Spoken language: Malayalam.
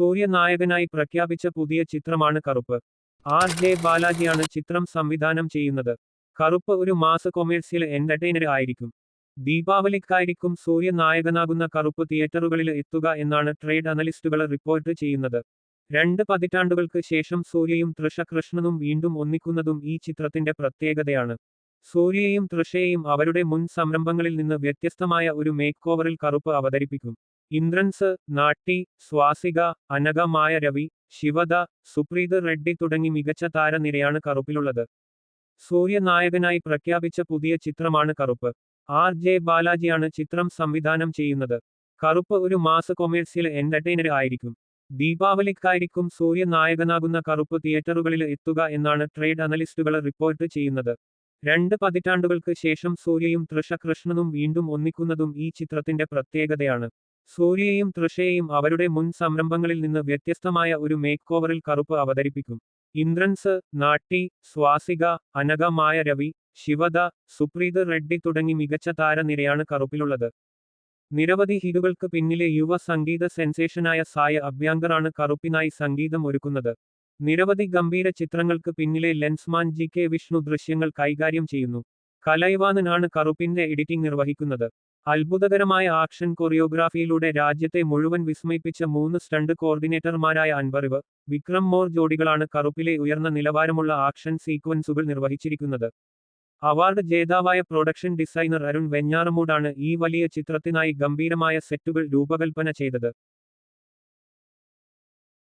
സൂര്യ നായകനായി പ്രഖ്യാപിച്ച പുതിയ ചിത്രമാണ് കറുപ്പ്. ആർ. ജെ. ബാലാജിയാണ് ചിത്രം സംവിധാനം ചെയ്യുന്നത്. കറുപ്പ് ഒരു മാസ കൊമേഴ്സ്യൽ എന്റർടൈനർ ആയിരിക്കും. ദീപാവലിക്കായിരിക്കും സൂര്യ നായകനാകുന്ന കറുപ്പ് തിയേറ്ററുകളിൽ എത്തുക എന്നാണ് ട്രേഡ് അനലിസ്റ്റുകൾ റിപ്പോർട്ട് ചെയ്യുന്നത്. രണ്ട് പതിറ്റാണ്ടുകൾക്ക് ശേഷം സൂര്യയും തൃഷ കൃഷ്ണനും വീണ്ടും ഒന്നിക്കുന്നതും ഈ ചിത്രത്തിന്റെ പ്രത്യേകതയാണ്. സൂര്യയെയും തൃഷയെയും അവരുടെ മുൻ സംരംഭങ്ങളിൽ നിന്ന് വ്യത്യസ്തമായ ഒരു മേക്ക് ഓവറിൽ കറുപ്പ് അവതരിപ്പിക്കും. ഇന്ദ്രൻസ് നാട്ടി സ്വാസിക അനഘമായ രവി ശിവദ സുപ്രീത് റെഡ്ഡി തുടങ്ങി മികച്ച താരനിരയാണ് കറുപ്പിലുള്ളത്. സൂര്യനായകനായി പ്രഖ്യാപിച്ച പുതിയ ചിത്രമാണ് കറുപ്പ്. ആർ. ജെ. ബാലാജിയാണ് ചിത്രം സംവിധാനം ചെയ്യുന്നത്. കറുപ്പ് ഒരു മാസ കൊമേഴ്സ്യൽ എന്റർടൈനർ ആയിരിക്കും. ദീപാവലിക്കായിരിക്കും സൂര്യ നായകനാകുന്ന കറുപ്പ് തിയേറ്ററുകളിൽ എത്തുക എന്നാണ് ട്രേഡ് അനലിസ്റ്റുകൾ റിപ്പോർട്ട് ചെയ്യുന്നത്. രണ്ട് പതിറ്റാണ്ടുകൾക്ക് ശേഷം സൂര്യയും തൃഷ കൃഷ്ണനും വീണ്ടും ഒന്നിക്കുന്നതും ഈ ചിത്രത്തിന്റെ പ്രത്യേകതയാണ്. സൂര്യയെയും തൃഷയെയും അവരുടെ മുൻ സംരംഭങ്ങളിൽ നിന്ന് വ്യത്യസ്തമായ ഒരു മേക്ക് ഓവറിൽ കറുപ്പ് അവതരിപ്പിക്കും. ഇന്ദ്രൻസ് നാട്ടി സ്വാസിക അനഘമായ രവി ശിവദ സുപ്രീത് റെഡ്ഡി തുടങ്ങി മികച്ച താരനിരയാണ് കറുപ്പിലുള്ളത്. നിരവധി ഹിറ്റുകൾക്ക് പിന്നിലെ യുവ സംഗീത സെൻസേഷനായ സായ അഭ്യങ്കറാണ് കറുപ്പിനായി സംഗീതം ഒരുക്കുന്നത്. നിരവധി ഗംഭീര ചിത്രങ്ങൾക്ക് പിന്നിലെ ലെൻസ്മാൻ ജി കെ വിഷ്ണു ദൃശ്യങ്ങൾ കൈകാര്യം ചെയ്യുന്നു. കലൈവാനനാണ് കറുപ്പിന്റെ എഡിറ്റിംഗ് നിർവഹിക്കുന്നത്. അത്ഭുതകരമായ ആക്ഷൻ കൊറിയോഗ്രാഫിയിലൂടെ രാജ്യത്തെ മുഴുവൻ വിസ്മയിപ്പിച്ച മൂന്ന് സ്റ്റണ്ട് കോർഡിനേറ്റർമാരായ അൻവറിവ് വിക്രം മോർ ജോഡികളാണ് കറുപ്പിലെ ഉയർന്ന നിലവാരമുള്ള ആക്ഷൻ സീക്വൻസുകൾ നിർവഹിച്ചിരിക്കുന്നത്. അവാർഡ് ജേതാവായ പ്രൊഡക്ഷൻ ഡിസൈനർ അരുൺ വെഞ്ഞാറമൂടാണ് ഈ വലിയ ചിത്രത്തിനായി ഗംഭീരമായ സെറ്റുകൾ രൂപകൽപ്പന ചെയ്തത്.